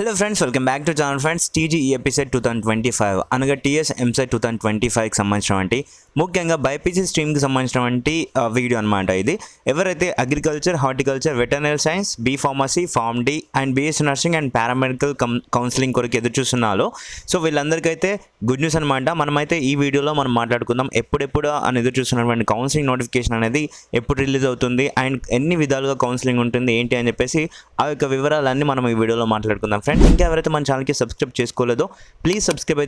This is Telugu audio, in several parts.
Hello friends welcome back to channel friends TG episode two thousand twenty five అనగా TS EAMCET two thousand twenty ఫైవ్కి సంబంధించినటువంటి ముఖ్యంగా బైపీసీ స్ట్రీమ్కి సంబంధించినటువంటి వీడియో అనమాట ఇది. ఎవరైతే agriculture horticulture veterinary science B pharmacy pharm D and BS nursing and paramedical cum counselling కొరకు ఎదురు చూస్తున్నారో సో వీళ్ళందరికైతే గుడ్ న్యూస్ అనమాట మనమైతే ఈ వీడియోలో మనం మాట్లాడుకుందాం. ఎప్పుడెప్పుడు అని ఎదురు చూస్తున్నటువంటి కౌన్సిలింగ్ నోటిఫికేషన్ అనేది ఎప్పుడు రిలీజ్ అవుతుంది? అండ్ ఎన్ని విధాలుగా కౌన్సిలింగ్ ఉంటుంది? ఏంటి? అని చెప్పేసి ఆ యొక్క వివరాలన్నీ మనం ఈ వీడియోలో మాట్లాడుకుందాం. ఫ్రెండ్స్ ఇంకా ఎవరైతే మన ఛానల్కి సబ్స్క్రైబ్ చేసుకోలేదో ప్లీజ్ సబ్స్క్రైబ్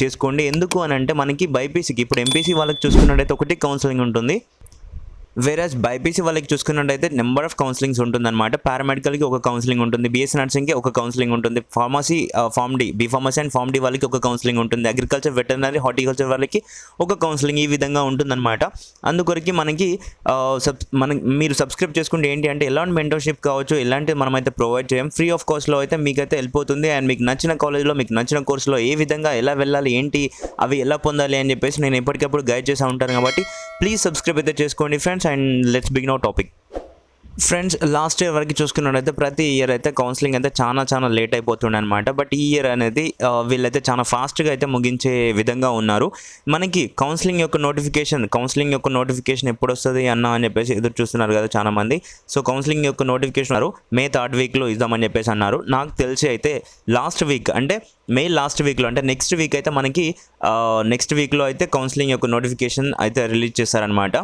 చేసుకోండి. ఎందుకు అని అంటే మనకి బైపీసీకి ఇప్పుడు ఎంపీసీ వాళ్ళకి చూసుకున్నట్టయితే ఒకటి కౌన్సిలింగ్ ఉంటుంది. వేరాజ్ బైపీసీ వాళ్ళకి చూసుకున్నట్టయితే నెంబర్ ఆఫ్ కౌన్సిలింగ్స్ ఉంటుందన్నమాట. పారామెడికల్కి ఒక కౌన్సిలింగ్ ఉంటుంది. బీఎస్ నర్సింగ్కి ఒక కౌన్సిలింగ్ ఉంటుంది. Pharmacy pharm D B pharmacy and pharm D వాళ్ళకి ఒక కౌన్సిలింగ్ ఉంటుంది. అగ్రికల్చర్ వెటర్నరీ హార్టికల్చర్ వాళ్ళకి ఒక కౌన్సిలింగ్ ఈ విధంగా ఉంటుందన్నమాట. అందుకొరకు మనకి uh, సబ్ మన మీరు సబ్స్క్రైబ్ చేసుకుంటే ఏంటి అంటే ఎలాంటి మెంటర్షిప్ కావచ్చు ఎలాంటి మనమైతే ప్రొవైడ్ చేయం. ఫ్రీ ఆఫ్ కాస్ట్లో అయితే మీకైతే వెళ్ళిపోతుంది అండ్ మీకు నచ్చిన కాలేజ్లో మీకు నచ్చిన కోర్సులో ఏ విధంగా ఎలా వెళ్ళాలి ఏంటి అవి ఎలా పొందాలి అని చెప్పేసి నేను ఎప్పటికప్పుడు గైడ్ చేస్తూ ఉంటాను కాబట్టి ప్లీజ్ సబ్స్క్రైబ్ అయితే చేసుకోండి. Friends and let's begin our topic friends last year వరకు చూసుకున్నట్టయితే ప్రతి ఇయర్ అయితే కౌన్సిలింగ్ అయితే చాలా చాలా లేట్ అయిపోతుండే అనమాట బట్ ఈ ఇయర్ అనేది వీళ్ళైతే చాలా ఫాస్ట్గా అయితే ముగించే విధంగా ఉన్నారు. మనకి కౌన్సిలింగ్ యొక్క నోటిఫికేషన్ కౌన్సిలింగ్ యొక్క నోటిఫికేషన్ ఎప్పుడు వస్తుంది అన్న అని చెప్పేసి ఎదురు చూస్తున్నారు కదా చాలా మంది సో కౌన్సిలింగ్ యొక్క నోటిఫికేషన్ అన్నారు మే థర్డ్ వీక్లో ఇద్దామని చెప్పేసి అన్నారు. నాకు తెలిసి అయితే లాస్ట్ వీక్ అంటే మే లాస్ట్ వీక్లో అంటే నెక్స్ట్ వీక్ అయితే మనకి నెక్స్ట్ వీక్లో అయితే కౌన్సిలింగ్ యొక్క నోటిఫికేషన్ అయితే రిలీజ్ చేశారనమాట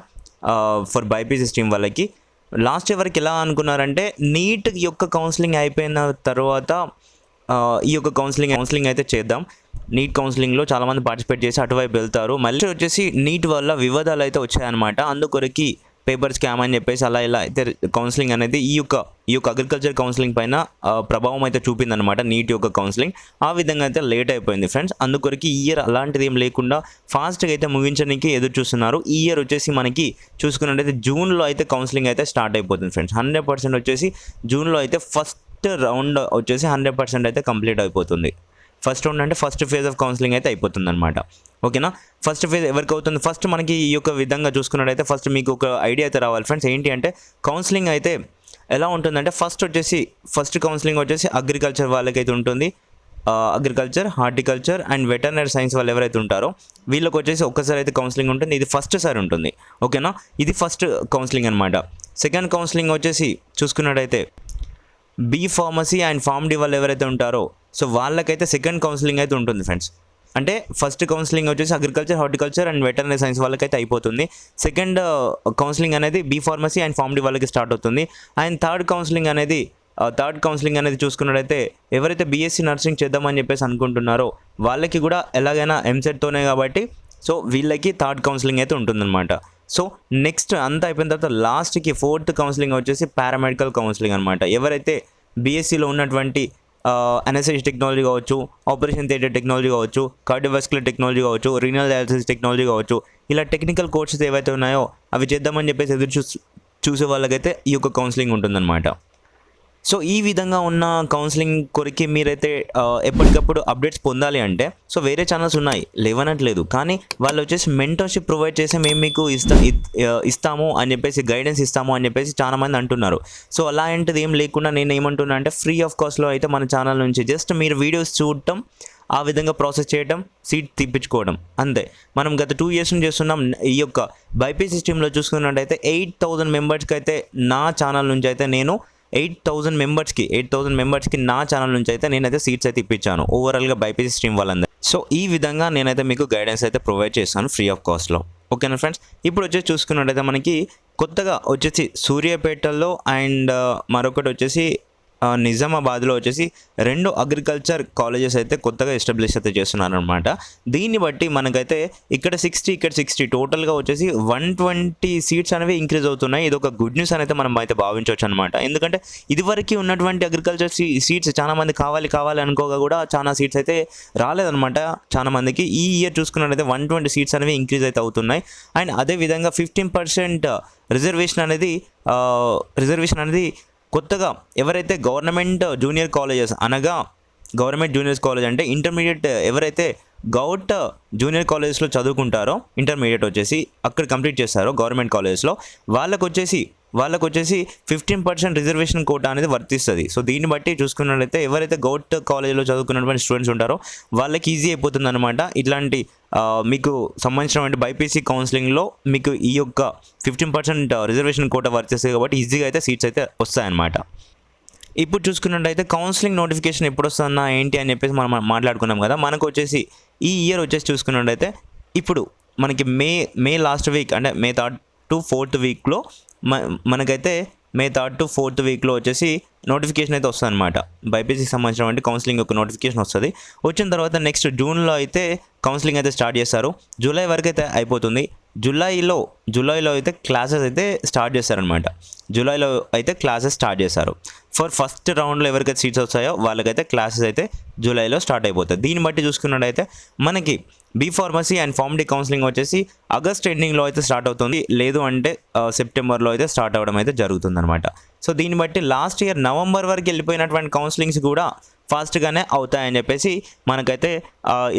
ఫర్ బైపీసీ స్ట్రీమ్ వాళ్ళకి. లాస్ట్ ఇయర్ వరకు ఎలా అనుకున్నారంటే నీట్ యొక్క కౌన్సిలింగ్ అయిపోయిన తర్వాత ఈ యొక్క కౌన్సిలింగ్ కౌన్సిలింగ్ అయితే చేద్దాం. నీట్ కౌన్సిలింగ్లో చాలామంది పార్టిసిపేట్ చేసి అటువైపు వెళ్తారు. మళ్ళీ వచ్చేసి నీట్ వల్ల వివాదాలు అయితే వచ్చాయన్నమాట. అందుకొరకి పేపర్ స్కామ్ అని చెప్పేసి అలా ఇలా అయితే కౌన్సిలింగ్ అనేది ఈ యొక్క ఈ యొక్క అగ్రికల్చర్ కౌన్సిలింగ్ పైన ప్రభావం అయితే చూపిందనమాట నీట్ యొక్క కౌన్సిలింగ్ ఆ విధంగా అయితే లేట్ అయిపోయింది ఫ్రెండ్స్ అందుకొరకు ఈ ఇయర్ అలాంటిది ఏం లేకుండా ఫాస్ట్గా అయితే ముగించడానికి ఎదురు చూస్తున్నారు. ఈ ఇయర్ వచ్చేసి మనకి చూసుకున్నట్టయితే జూన్లో అయితే కౌన్సిలింగ్ అయితే స్టార్ట్ అయిపోతుంది ఫ్రెండ్స్ హండ్రెడ్ పర్సెంట్ వచ్చేసి జూన్లో అయితే ఫస్ట్ రౌండ్ వచ్చేసి హండ్రెడ్ పర్సెంట్ అయితే కంప్లీట్ అయిపోతుంది. ఫస్ట్ రౌండ్ అంటే ఫస్ట్ ఫేజ్ ఆఫ్ కౌన్సిలింగ్ అయితే అయిపోతుంది అనమాట ఓకేనా? ఫస్ట్ ఫేజ్ ఎవరికి అవుతుంది? ఫస్ట్ మనకి ఈ యొక్క విధంగా చూసుకున్నట్టయితే ఫస్ట్ మీకు ఒక ఐడియా అయితే రావాలి ఫ్రెండ్స్ ఏంటి అంటే కౌన్సిలింగ్ అయితే ఎలా ఉంటుందంటే ఫస్ట్ వచ్చేసి ఫస్ట్ కౌన్సిలింగ్ వచ్చేసి అగ్రికల్చర్ వాళ్ళకైతే ఉంటుంది. Agriculture horticulture and veterinary science వాళ్ళు ఎవరైతే ఉంటారో వీళ్ళకి వచ్చేసి ఒక్కసారి అయితే కౌన్సిలింగ్ ఉంటుంది. ఇది ఫస్ట్ సారి ఉంటుంది. ఓకేనా ఇది ఫస్ట్ కౌన్సిలింగ్ అనమాట సెకండ్ కౌన్సిలింగ్ వచ్చేసి చూసుకున్నట్టయితే B pharmacy and pharm D వాళ్ళు ఎవరైతే ఉంటారో సో వాళ్ళకైతే సెకండ్ కౌన్సిలింగ్ అయితే ఉంటుంది ఫ్రెండ్స్ అంటే ఫస్ట్ కౌన్సిలింగ్ వచ్చేసి agriculture horticulture and veterinary science వాళ్ళకైతే అయిపోతుంది. సెకండ్ కౌన్సిలింగ్ uh, అనేది B pharmacy and pharm D వాళ్ళకి స్టార్ట్ అవుతుంది. అండ్ థర్డ్ కౌన్సిలింగ్ అనేది uh, థర్డ్ కౌన్సిలింగ్ అనేది చూసుకున్నట్టయితే ఎవరైతే బీఎస్సీ నర్సింగ్ చేద్దామని చెప్పేసి అనుకుంటున్నారో వాళ్ళకి కూడా ఎలాగైనా ఎంసెట్తోనే కాబట్టి సో వీళ్ళకి థర్డ్ కౌన్సిలింగ్ అయితే ఉంటుందన్నమాట. సో నెక్స్ట్ అంతా అయిపోయిన తర్వాత లాస్ట్కి ఫోర్త్ కౌన్సిలింగ్ వచ్చేసి పారామెడికల్ కౌన్సిలింగ్ అనమాట ఎవరైతే బీఎస్సీలో ఉన్నటువంటి ఎన్ఎస్ఎస్ టెక్నాలజీ కావచ్చు ఆపరేషన్ థియేటర్ టెక్నాలజీ కావచ్చు కార్డియోవాస్కులర్ టెక్నాలజీ కావచ్చు రీనల్ డయాలసిస్ టెక్నాలజీ కావచ్చు ఇలా టెక్నికల్ కోర్సెస్ ఏవైతే ఉన్నాయో అవి చేద్దామని చెప్పేసి ఎదురు చూ చూసే వాళ్ళకైతే ఈ యొక్క కౌన్సిలింగ్ ఉంటుందన్నమాట. సో ఈ విధంగా ఉన్న కౌన్సిలింగ్ కొరికి మీరైతే ఎప్పటికప్పుడు అప్డేట్స్ పొందాలి అంటే సో వేరే ఛానల్స్ ఉన్నాయి లేవనట్లేదు. కానీ వాళ్ళు వచ్చేసి మెంటర్షిప్ ప్రొవైడ్ చేసి మేము మీకు ఇస్తా ఇస్తాము అని చెప్పేసి గైడెన్స్ ఇస్తాము అని చెప్పేసి చాలా మంది అంటున్నారు. సో అలాంటిది ఏం లేకుండా నేను ఏమంటున్నా అంటే ఫ్రీ ఆఫ్ కాస్ట్లో అయితే మన ఛానల్ నుంచి జస్ట్ మీరు వీడియోస్ చూడటం ఆ విధంగా ప్రాసెస్ చేయడం సీట్ తీపించుకోవడం అంతే. మనం గత టూ ఇయర్స్ నుంచి చేస్తున్నాం ఈ యొక్క బైపీ సిస్టంలో చూసుకున్నట్టయితే ఎయిట్ థౌజండ్ మెంబర్స్కి అయితే నా ఛానల్ నుంచి అయితే నేను ఎయిట్ థౌసండ్ మెంబర్స్కి ఎయిట్ థౌసండ్ మెంబర్స్కి నా ఛానల్ నుంచి అయితే నేనైతే సీట్స్ అయితే ఇప్పించాను. ఓవరాల్గా బైపీసీ స్ట్రీమ్ వాళ్ళందరూ. సో ఈ విధంగా నేనైతే మీకు గైడెన్స్ అయితే ప్రొవైడ్ చేస్తాను ఫ్రీ ఆఫ్ కాస్ట్లో ఓకేనా ఫ్రెండ్స్ ఇప్పుడు వచ్చేసి చూసుకున్నట్టయితే మనకి కొత్తగా వచ్చేసి సూర్యాపేటలో అండ్ మరొకటి వచ్చేసి నిజామాబాద్లో వచ్చేసి రెండు అగ్రికల్చర్ కాలేజెస్ అయితే కొత్తగా ఎస్టాబ్లిష్ అయితే చేస్తున్నారనమాట దీన్ని బట్టి మనకైతే ఇక్కడ సిక్స్టీ ఇక్కడ సిక్స్టీ టోటల్గా వచ్చేసి వన్ ట్వంటీ సీట్స్ అనేవి ఇంక్రీజ్ అవుతున్నాయి. ఇది ఒక గుడ్ న్యూస్ అయితే మనం అయితే భావించవచ్చు అనమాట ఎందుకంటే ఇదివరకు ఉన్నటువంటి అగ్రికల్చర్ సీట్స్ చాలా మంది కావాలి కావాలి అనుకోగా కూడా చాలా సీట్స్ అయితే రాలేదనమాట చాలా మందికి ఈ ఇయర్ చూసుకున్నట్లయితే వన్ ట్వంటీ సీట్స్ అనేవి ఇంక్రీజ్ అయితే అవుతున్నాయి. అండ్ అదేవిధంగా ఫిఫ్టీన్ పర్సెంట్ రిజర్వేషన్ అనేది రిజర్వేషన్ అనేది కొత్తగా ఎవరైతే గవర్నమెంట్ జూనియర్ కాలేజెస్ అనగా గవర్నమెంట్ జూనియర్స్ కాలేజ్ అంటే ఇంటర్మీడియట్ ఎవరైతే గౌట్ జూనియర్ కాలేజెస్లో చదువుకుంటారో ఇంటర్మీడియట్ వచ్చేసి అక్కడ కంప్లీట్ చేస్తారో గవర్నమెంట్ కాలేజెస్లో వాళ్ళకు వచ్చేసి వాళ్ళకు వచ్చేసి ఫిఫ్టీన్ పర్సెంట్ రిజర్వేషన్ కోటా అనేది వర్తిస్తుంది. సో దీన్ని బట్టి చూసుకున్నట్లయితే ఎవరైతే గౌట్ కాలేజీలో చదువుకున్నటువంటి స్టూడెంట్స్ ఉంటారో వాళ్ళకి ఈజీ అయిపోతుంది అనమాట ఇట్లాంటి మీకు సంబంధించినటువంటి బైపీసీ కౌన్సిలింగ్లో మీకు ఈ యొక్క ఫిఫ్టీన్ పర్సెంట్ రిజర్వేషన్ కోటా వర్తిస్తుంది కాబట్టి ఈజీగా అయితే సీట్స్ అయితే వస్తాయన్నమాట. ఇప్పుడు చూసుకున్నట్టయితే కౌన్సిలింగ్ నోటిఫికేషన్ ఎప్పుడు వస్తుందా ఏంటి అని చెప్పేసి మనం మనం మాట్లాడుకున్నాం కదా మనకు వచ్చేసి ఈ ఇయర్ వచ్చేసి చూసుకున్నట్టయితే ఇప్పుడు మనకి మే మే లాస్ట్ వీక్ అంటే మే థర్డ్ టు ఫోర్త్ వీక్లో మ మనకైతే మే థర్డ్ టు ఫోర్త్ వీక్లో వచ్చేసి నోటిఫికేషన్ అయితే వస్తుంది అనమాట బైపీసీకి సంబంధించినటువంటి కౌన్సిలింగ్ ఒక నోటిఫికేషన్ వస్తుంది. వచ్చిన తర్వాత నెక్స్ట్ జూన్లో అయితే కౌన్సిలింగ్ అయితే స్టార్ట్ చేస్తారు. జూలై వరకు అయితే అయిపోతుంది. జూలైలో జూలైలో అయితే క్లాసెస్ అయితే స్టార్ట్ చేస్తారనమాట జూలైలో అయితే క్లాసెస్ స్టార్ట్ చేస్తారు. ఫర్ ఫస్ట్ రౌండ్లో ఎవరికైతే సీట్స్ వస్తాయో వాళ్ళకైతే క్లాసెస్ అయితే జూలైలో స్టార్ట్ అయిపోతాయి. దీన్ని బట్టి చూసుకున్నట్టయితే మనకి B pharmacy and pharm D counselling వచ్చేసి ఆగస్ట్ ఎండింగ్లో అయితే స్టార్ట్ అవుతుంది. లేదు అంటే సెప్టెంబర్లో అయితే స్టార్ట్ అవ్వడం అయితే జరుగుతుంది అనమాట సో దీన్ని బట్టి లాస్ట్ ఇయర్ నవంబర్ వరకు వెళ్ళిపోయినటువంటి కౌన్సిలింగ్స్ కూడా ఫాస్ట్గానే అవుతాయని చెప్పేసి మనకైతే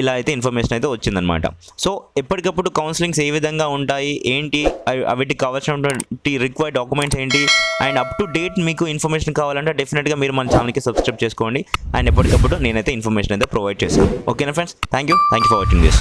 ఇలా అయితే ఇన్ఫర్మేషన్ అయితే వచ్చిందనమాట సో ఎప్పటికప్పుడు కౌన్సిలింగ్స్ ఏ విధంగా ఉంటాయి? ఏంటి? వాటికి వీటికి కావాల్సినటువంటి రిక్వైర్డ్ డాక్యుమెంట్స్ ఏంటి? అండ్ అప్ టు డేట్ మీకు ఇన్ఫర్మేషన్ కావాలంటే డెఫినెట్గా మీరు మన ఛానల్కి సబ్స్క్రైబ్ చేసుకోండి. అండ్ ఎప్పటికప్పుడు నేనైతే ఇన్ఫర్మేషన్ అయితే ప్రొవైడ్ చేస్తాను. ఓకేనా friends? Thank you thank you for watching this.